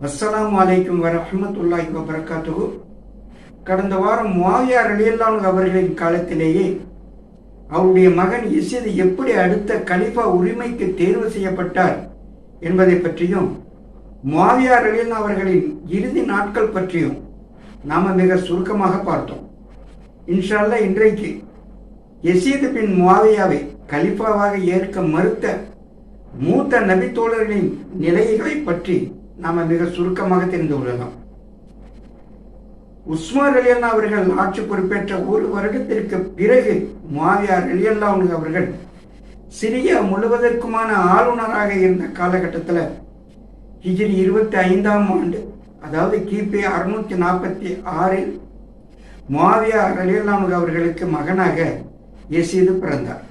அஸ்லாம் வலைக்கும் வரமத்துல்லாய் வபரகாத்துஹு. கடந்த வாரம் மாவியார் அலியல்லான் அவர்களின் காலத்திலேயே அவருடைய மகன் இசீது எப்படி அடுத்த கலிஃபா உரிமைக்கு தேர்வு செய்யப்பட்டார் என்பதை பற்றியும் மாவியார் அலியல் அவர்களின் இறுதி நாட்கள் பற்றியும் நாம் மிக சுருக்கமாக பார்த்தோம். இன்ஷால்லா இன்றைக்கு எசீது பின் முவாவியாவை கலிஃபாவாக ஏற்க மறுத்த மூத்த நபித்தோழர்களின் நிலைகளை பற்றி நாம மிக சுருக்கமாக தெரிந்து கொள்ளலாம். உஸ்மான் அலியல்லா அவர்கள் ஆட்சி பொறுப்பேற்ற ஒரு வருடத்திற்கு பிறகு முவாவியார் அலியல்லா அவர்கள் சிரியா முழுவதற்குமான ஆளுநராக இருந்த காலகட்டத்தில் ஹிஜ்ரி இருபத்தி ஐந்தாம் ஆண்டு அதாவது கிபி அறுநூத்தி நாற்பத்தி ஆறில் முவாவியா அலியல்லானு அவர்களுக்கு மகனாக யசீது பிறந்தார்.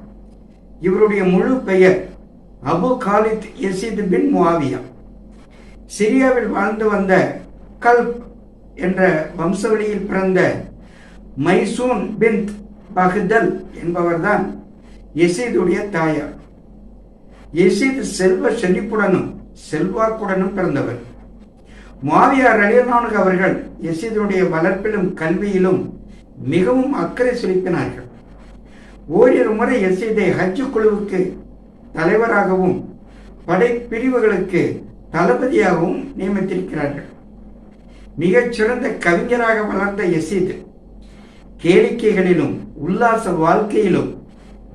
இவருடைய முழு பெயர் Abu Khalid Yazid bin Muawiya. சிரியாவில் வாழ்ந்து வந்த கல்ப் என்ற வம்சவழியில் பிறந்த மைசூன் பின் பஹ்தல் என்பவர்தான் எசீதுடைய தாயார். எசீது செல்வ செழிப்புடனும் செல்வாக்குடனும் பிறந்தவர். மாவியார் அலியனானு அவர்கள் எசீதுடைய வளர்ப்பிலும் கல்வியிலும் மிகவும் அக்கறை செலுத்தினார்கள். ஓரிரு முறை எசீதை ஹஜ்ஜு குழுவுக்கு தலைவராகவும் படைப்பிரிவுகளுக்கு தளபதியாகவும் நியமித்திருக்கிறார்கள். மிகச் சிறந்த கவிஞராக வளர்ந்த எசீது கேளிக்கைகளிலும் உல்லாச வாழ்க்கையிலும்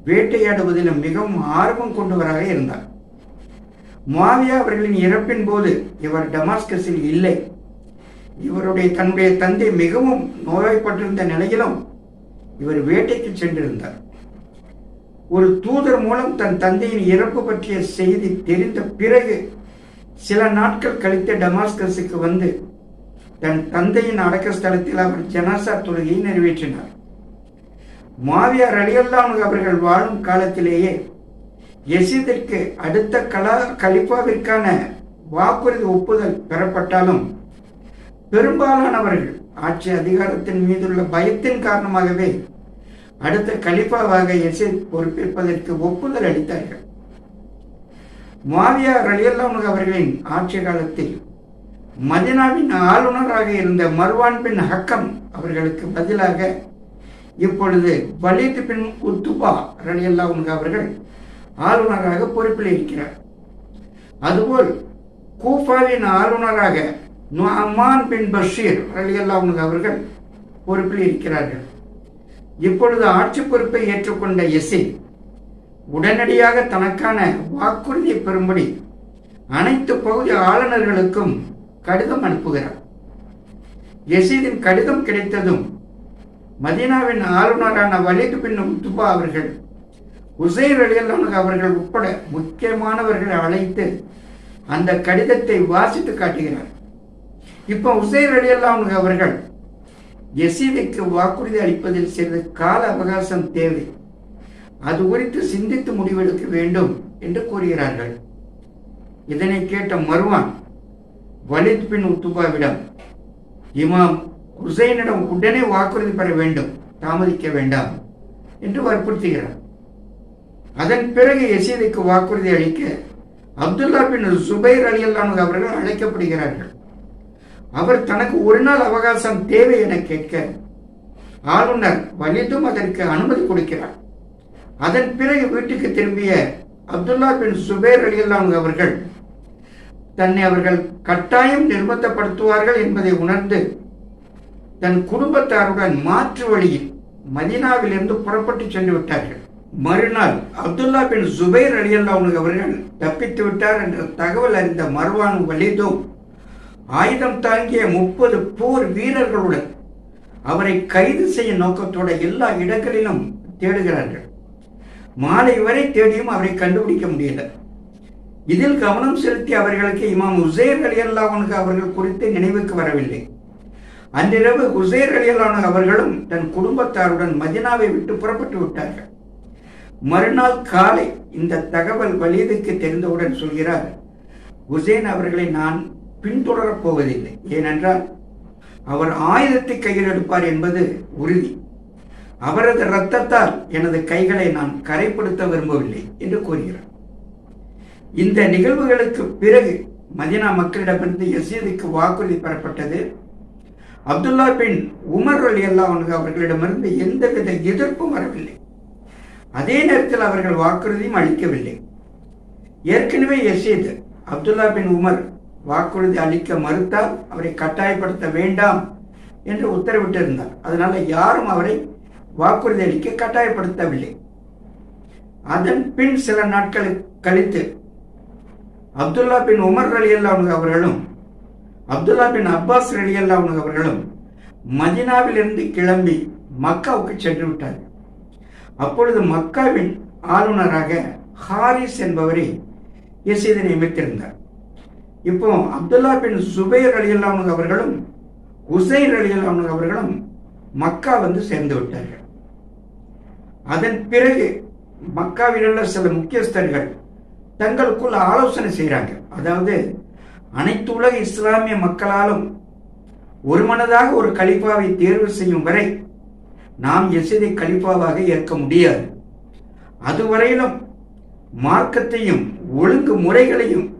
வேட்டையாடுவதிலும் மிகவும் ஆர்வம் கொண்டவராக இருந்தார். மாவியா அவர்களின் இறப்பின் போது இவர் டமாஸ்கஸில் இல்லை. இவருடைய தன்னுடைய தந்தை மிகவும் நோய்பட்டிருந்த நிலையிலும் இவர் வேட்டைக்கு சென்றிருந்தார். ஒரு தூதர் மூலம் தன் தந்தையின் இறப்பு பற்றிய செய்தி தெரிந்த பிறகு சில நாட்கள் கழித்த டமாஸ்கஸுக்கு வந்து தன் தந்தையின் அடக்க ஸ்தலத்தில் அவர் ஜனாசா தொழுகையை நிறைவேற்றினார். மாவியார் அலியல்லானு அவர்கள் வாழும் காலத்திலேயே எசிதிற்கு அடுத்த கலா கலிப்பாவிற்கான வாக்குறுதி ஒப்புதல் பெறப்பட்டாலும் பெரும்பாலானவர்கள் ஆட்சி அதிகாரத்தின் மீதுள்ள பயத்தின் காரணமாகவே அடுத்த கலிப்பாவாக எசித் பொறுப்பேற்பதற்கு ஒப்புதல் அளித்தார்கள். மாவியா ரலியல்லானு அவர்களின் ஆட்சி காலத்தில் மதினாவின் ஆளுநராக இருந்த மர்வான் பின் ஹக்கம் அவர்களுக்கு பதிலாக இப்பொழுது வலித் பின் உத்துபா ரலியல்லா அவர்கள் ஆளுநராக பொறுப்பில் இருக்கிறார். அதுபோல் கூஃபாவின் ஆளுநராக நுஅமான் பின் பஷீர் ரலியல்லா அவர்கள் பொறுப்பில் இருக்கிறார்கள். இப்பொழுது ஆட்சி பொறுப்பை ஏற்றுக்கொண்ட எசின் உடனடியாக தனக்கான வாக்குறுதியை பெறும்படி அனைத்து பகுதி ஆளுநர்களுக்கும் கடிதம் அனுப்புகிறார். எசீதின் கடிதம் கிடைத்ததும் மதீனாவின் ஆளுநரான வலிது பின் உத்துபா அவர்கள் உசைர் அலியல்லானு அவர்கள் உட்பட முக்கியமானவர்களை அழைத்து அந்த கடிதத்தை வாசித்து காட்டுகிறார். இப்போ உசைர் அலியல்லானு அவர்கள் எசீதைக்கு வாக்குறுதி அளிப்பதில் சிறிது கால அவகாசம் தேவை. அது குறித்து சிந்தித்து முடிவெடுக்க வேண்டும் என்று கூறுகிறார்கள். இதனை கேட்ட மருவான் வலித் பின் உத்துபாவிடம் இமாம் ஹுசைனிடம் உடனே வாக்குறுதி பெற வேண்டும் தாமதிக்க வேண்டாம் என்று வற்புறுத்துகிறார். அதன் பிறகு எசீதுக்கு வாக்குறுதி அளிக்க அப்துல்லா பின் சுபைர் அலி அல்லானு அவர்கள் அழைக்கப்படுகிறார்கள். அவர் தனக்கு ஒரு நாள் அவகாசம் தேவை என கேட்க ஆளுநர் வலிதும் அதற்கு அனுமதி கொடுக்கிறார். அதன் பிறகு வீட்டுக்கு திரும்பிய அப்துல்லா பின் சுபேர் அலியல்லாம் அவர்கள் தன்னை அவர்கள் கட்டாயம் நிர்பந்தப்படுத்துவார்கள் என்பதை உணர்ந்து தன் குடும்பத்தாருடன் மாற்று வழியில் மதினாவிலிருந்து புறப்பட்டு சென்று விட்டார்கள். மறுநாள் அப்துல்லா பின் ஜுபைர் அலியல்லாவுனு அவர்கள் தப்பித்து விட்டார் என்ற தகவல் அறிந்த மர்வான் வலிதும் ஆயுதம் தாங்கிய முப்பது போர் வீரர்களுடன் அவரை கைது செய்ய நோக்கத்தோட எல்லா இடங்களிலும் தேடுகிறார்கள். மாலை வரை தேடியும் அவரை கண்டுபிடிக்க முடியல. இதில் கவனம் செலுத்தி அவர்களுக்கு இமாம் உசேர் அலியல்லாவனுக்கு அவர்கள் குறித்து நினைவுக்கு வரவில்லை. அன்றிரவு உசேர் அலி அவர்களும் தன் குடும்பத்தாருடன் மதினாவை விட்டு புறப்பட்டு விட்டார்கள். மறுநாள் காலை இந்த தகவல் வலிதுக்கு தெரிந்தவுடன் சொல்கிறார் உசேன் அவர்களை நான் பின்தொடரப் போவதில்லை. ஏனென்றால் அவர் ஆயுதத்தை கையில் எடுப்பார் என்பது உறுதி. அவரது ரத்தத்தால் எனது கைகளை நான் கரைப்படுத்த விரும்பவில்லை என்று கூறுகிறார். இந்த நிகழ்வுகளுக்கு பிறகு மதினா மக்களிடமிருந்து எசீதுக்கு வாக்குறுதி பெறப்பட்டது. அப்துல்லா பின் உமர் அலி அல்லா அவர்களிடமிருந்து எந்தவித எதிர்ப்பும் வரவில்லை. அதே நேரத்தில் அவர்கள் வாக்குறுதியும் அளிக்கவில்லை. ஏற்கனவே யசீத் அப்துல்லா பின் உமர் வாக்குறுதி அளிக்க மறுத்தால் அவரை கட்டாயப்படுத்த வேண்டாம் என்று உத்தரவிட்டிருந்தார். அதனால யாரும் அவரை வாக்குறுதி அளிக்க கட்டாயப்படுத்தவில்லை. அதன் பின் சில நாட்கள் கழித்து அப்துல்லா பின் உமர் அலி அல்லாவுங்க அவர்களும் அப்துல்லா பின் அப்பாஸ் அலி அல்லாவுங்க அவர்களும் மதினாவிலிருந்து கிளம்பி மக்காவுக்கு சென்று விட்டார்கள். அப்பொழுது மக்காவின் ஆளுநராக ஹாரிஸ் என்பவரை யசீதை நியமித்திருந்தார். இப்போ அப்துல்லா பின் சுபைர் அலி அல்லாவுங்க அவர்களும் உசைர் அலி அல்லாவுங்க அவர்களும் மக்கா வந்து சேர்ந்து விட்டார்கள். அதன் பிறகு மக்காவில் உள்ள சில முக்கியஸ்தர்கள் தங்களுக்குள் ஆலோசனை செய்கிறாங்க அதாவது அனைத்து உலக இஸ்லாமிய மக்களாலும் ஒரு மனதாக ஒரு கலிஃபாவை தேர்வு செய்யும் வரை நாம் எசிதை கலிஃபாவாக ஏற்க முடியாது. அதுவரையிலும் மார்க்கத்தையும் ஒழுங்கு முறைகளையும்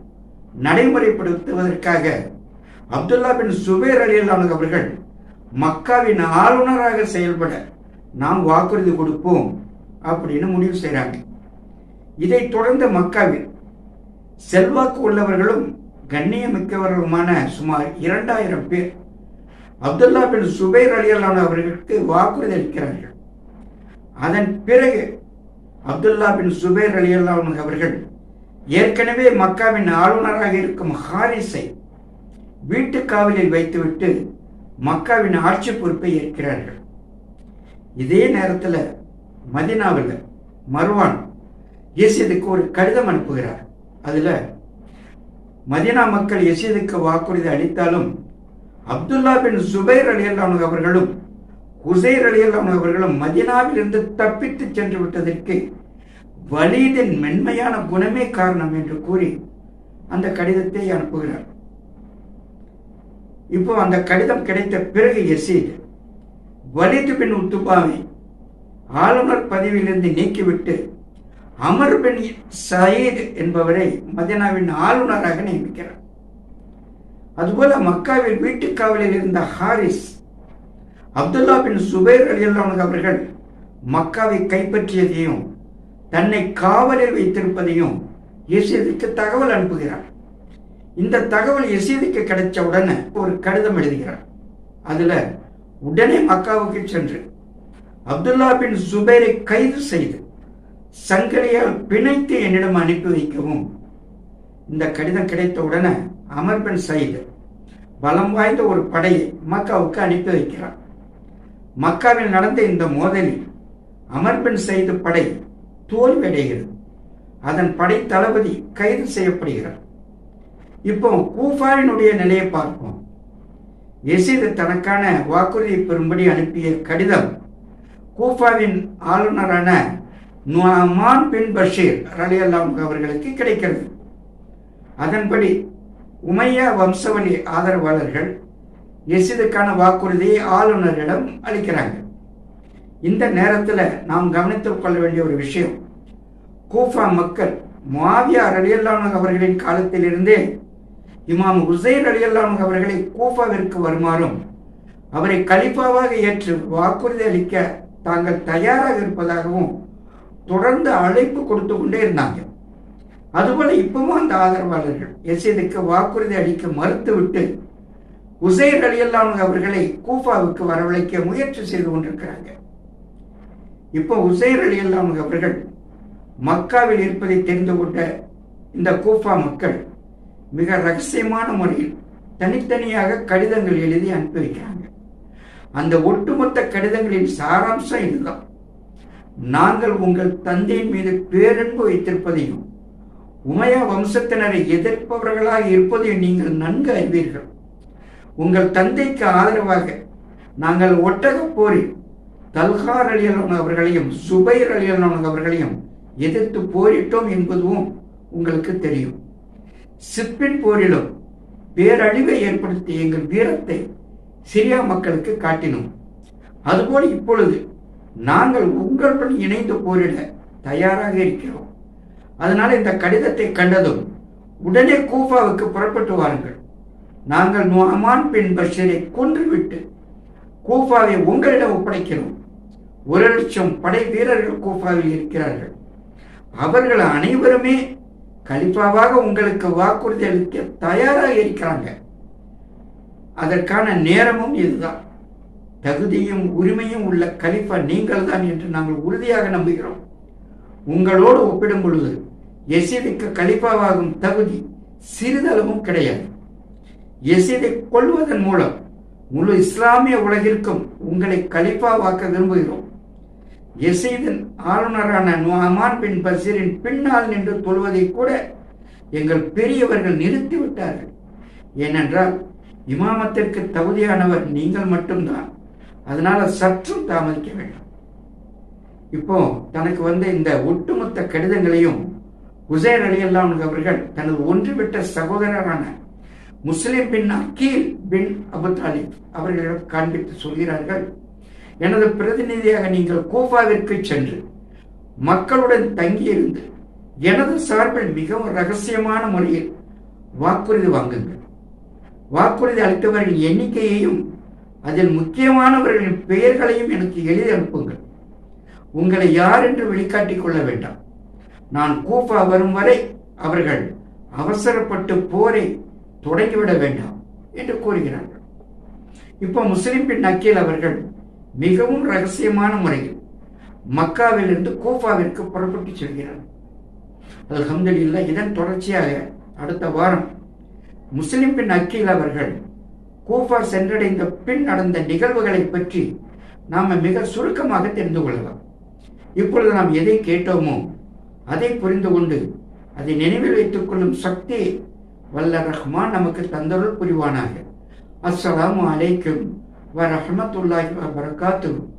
நடைமுறைப்படுத்துவதற்காக அப்துல்லா பின் சுபேர் அலி அவர்கள் மக்காவின் ஆளுநராக செயல்பட நாம் வாக்குறுதி கொடுப்போம் அப்படின்னு முடிவு செய்கிறாங்க இதைத் தொடர்ந்த மக்காவில் செல்வாக்கு உள்ளவர்களும் கண்ணியமிக்கவர்களுமான சுமார் இரண்டாயிரம் பேர் அப்துல்லா பின் சுபைர் அலியல்லான அவர்களுக்கு வாக்குறுதி அளிக்கிறார்கள். அதன் பிறகு அப்துல்லா பின் சுபைர் அலியல்லான் அவர்கள் ஏற்கனவே மக்காவின் ஆளுநராக இருக்கும் ஹாரிஸை வீட்டு காவலில் வைத்துவிட்டு மக்காவின் ஆட்சி பொறுப்பை ஏற்கிறார்கள். இதே நேரத்தில் மதினாவில் மர்வான் எசியதுக்கு ஒரு கடிதம் அனுப்புகிறார். அதில் மதினா மக்கள் எசியதுக்கு வாக்குறுதி அளித்தாலும் அப்துல்லா பின் சுபைர் அலி அல்லானு அவர்களும் ஹுசைர் அலி அல்லானு அவர்களும் மதினாவிலிருந்து தப்பித்து சென்று விட்டதற்கு வலீதின் மென்மையான குணமே காரணம் என்று கூறி அந்த கடிதத்தை அனுப்புகிறார். இப்போ அந்த கடிதம் கிடைத்த பிறகு யசீத் வலிது பின் உத்துபாவை ஆளுநர் பதவியிலிருந்து நீக்கிவிட்டு அமர் பின் சயீத் என்பவரை மதினாவின் ஆளுநராக நியமிக்கிறார். அதுபோல மக்காவில் வீட்டு காவலில் இருந்த Haris Abdullah bin Zubair Ali அவர்கள் மக்காவை கைப்பற்றியதையும் தன்னை காவலில் வைத்திருப்பதையும் யசீதுக்கு தகவல் அனுப்புகிறார். இந்த தகவல் யசீதுக்கு கிடைச்ச உடனே ஒரு கடிதம் எழுதுகிறார். அதுல உடனே மக்காவுக்கு சென்று அப்துல்லா பின் சுபேரை கைது செய்து சங்கலியால் பிணைத்து என்னிடம் அனுப்பி வைக்கவும். இந்த கடிதம் கிடைத்த உடனே அமர் பின் சயிது பலம் வாய்ந்த ஒரு படையை மக்காவுக்கு அனுப்பி வைக்கிறார். மக்காவில் நடந்த இந்த மோதலில் அமர் பின் சயித் படை தோல்வியடைகிறது. அதன் படை தளபதி கைது செய்யப்படுகிறார். இப்போ கூஃபாரினுடைய நிலையை பார்ப்போம். எசீது தனக்கான வாக்குறுதியை பெறும்படி அனுப்பிய கடிதம் கூஃபாவின் ஆளுநரான நுமான் பின் பஷீர் அலி அல்லாம் அவர்களுக்கு கிடைக்கிறது. அதன்படி உமையா வம்சவழி ஆதரவாளர்கள் எசிதுக்கான வாக்குறுதியை ஆளுநரிடம் அளிக்கிறாங்க. இந்த நேரத்தில் நாம் கவனித்துக் கொள்ள வேண்டிய ஒரு விஷயம். கூஃபா மக்கள் மாவியா அலியல்லானு அவர்களின் காலத்திலிருந்தே இமாம் உசைர் அலியல்லானு அவர்களை கூஃபாவிற்கு வருமாறும் அவரை கலிப்பாவாக ஏற்று வாக்குறுதி அளிக்க தாங்கள் தயாராக இருப்பதாகவும் தொடர்ந்து அழைப்பு கொடுத்து கொண்டே இருந்தாங்க. அதுபோல இப்பவும் அந்த ஆதரவாளர்கள் எசீதுக்கு வாக்குறுதி அளிக்க மறுத்துவிட்டு உசைர் அலியல்லாம் அவர்களை கூஃபாவுக்கு வரவழைக்க முயற்சி செய்து கொண்டிருக்கிறாங்க. இப்போ உசைர் அலியல்லாம் அவர்கள் மக்காவில் இருப்பதை தெரிந்து கொண்ட இந்த கூஃபா மக்கள் மிக ரகசியமான முறையில் தனித்தனியாக கடிதங்கள் எழுதி அனுப்பி வைக்கிறாங்க. அந்த ஒட்டுமொத்த கடிதங்களின் சாராம்சம் இதுதான். நாங்கள் உங்கள் தந்தையின் மீது பேரன்பு வைத்திருப்பதையும் உமையா வம்சத்தினரை எதிர்ப்பவர்களாக இருப்பதையும் நீங்கள் நன்கு அறிவீர்கள். உங்கள் தந்தைக்கு ஆதரவாக நாங்கள் ஒட்டக போரில் தல்கார் அலியலான் அவர்களையும் சுபைர் அலியலான் அவர்களையும் எதிர்த்து போரிட்டோம் என்பதும் உங்களுக்கு தெரியும். சிப்பின் போரிலும் பேரழிவை ஏற்படுத்தி எங்கள் வீரத்தை சிரியா மக்களுக்கு காட்டினோம். அதுபோல் இப்பொழுது நாங்கள் உங்களுடன் இணைந்து போரிட தயாராக இருக்கிறோம். அதனால இந்த கடிதத்தை கண்டதும் உடனே கூஃபாவுக்கு புறப்பட்டு வாருங்கள். நாங்கள் நுஹமான் பின் பஷீரை கொன்றுவிட்டு கூஃபாவை உங்களிடம் ஒப்படைக்கிறோம். ஒரு லட்சம் படை வீரர்கள் கூஃபாவில் இருக்கிறார்கள். அவர்கள் அனைவருமே கலிப்பாவாக உங்களுக்கு வாக்குறுதி அளிக்க தயாராக இருக்கிறாங்க அதற்கான நேரமும் இதுதான். தகுதியும் உரிமையும் உள்ள கலிஃபா நீங்கள் தான் என்று நாங்கள் உறுதியாக நம்புகிறோம். உங்களோடு ஒப்பிடும் பொழுது எசீதுக்கு கலிப்பாவாகும் தகுதி சிறிதளவும் கிடையாது. எசீதை கொள்வதன் மூலம் முழு இஸ்லாமிய உலகிற்கும் உங்களை கலிப்பாவாக்க விரும்புகிறோம். எசீதின் ஆளுநரான நுஹமான் பின் பசீரின் பின்னால் நின்று தொழுவதை கூட எங்கள் பெரியவர்கள் நிறுத்திவிட்டார்கள். ஏனென்றால் இமாமத்திற்கு தகுதியானவர் நீங்கள் மட்டும்தான். அதனால சற்றும் தாமதிக்க வேண்டும். இப்போ தனக்கு வந்த இந்த ஒட்டுமொத்த கடிதங்களையும் உசேர் அலி அவர்கள் தனது ஒன்றுவிட்ட சகோதரரான முஸ்லிம் பின் அக்கீல் பின் அபு தாலிப் அவர்களிடம் காண்பித்து சொல்கிறார்கள். எனது பிரதிநிதியாக நீங்கள் கூஃபாவிற்கு சென்று மக்களுடன் தங்கியிருந்து எனது சார்பில் மிகவும் ரகசியமான முறையில் வாக்குறுதி வாங்குங்கள். வாக்குறுதி அளித்தவர்களின் எண்ணிக்கையையும் அதில் முக்கியமானவர்களின் பெயர்களையும் எனக்கு எழுதி அனுப்புங்கள். உங்களை யார் என்று வெளிக்காட்டிக் கொள்ள வேண்டாம். நான் கூஃபா வரும் வரை அவர்கள் அவசரப்பட்டு போரை தொடங்கிவிட வேண்டாம் என்று கூறுகிறார்கள். இப்போ முஸ்லிம் பின் நக்கீல் அவர்கள் மிகவும் ரகசியமான முறையில் மக்காவிலிருந்து கோஃபாவிற்கு புறப்பட்டு செல்கிறார்கள் அல்ஹம்துலில்லா இதன் தொடர்ச்சியாக அடுத்த வாரம் முஸ்லிம் பின் அக்கீல் அவர்கள் கோஃபா சென்றடைந்த பின் நடந்த நிகழ்வுகளை பற்றி நாம் மிக சுருக்கமாக தெரிந்து கொள்ளலாம். இப்பொழுது நாம் எதை கேட்டோமோ அதை புரிந்து கொண்டு அதை நினைவில் வைத்துக் கொள்ளும் சக்தி வல்ல ரஹ்மான் நமக்கு தந்தருள் புரிவானாக. அஸ்ஸலாமு அலைக்கும். ورحمة الله وبركاته.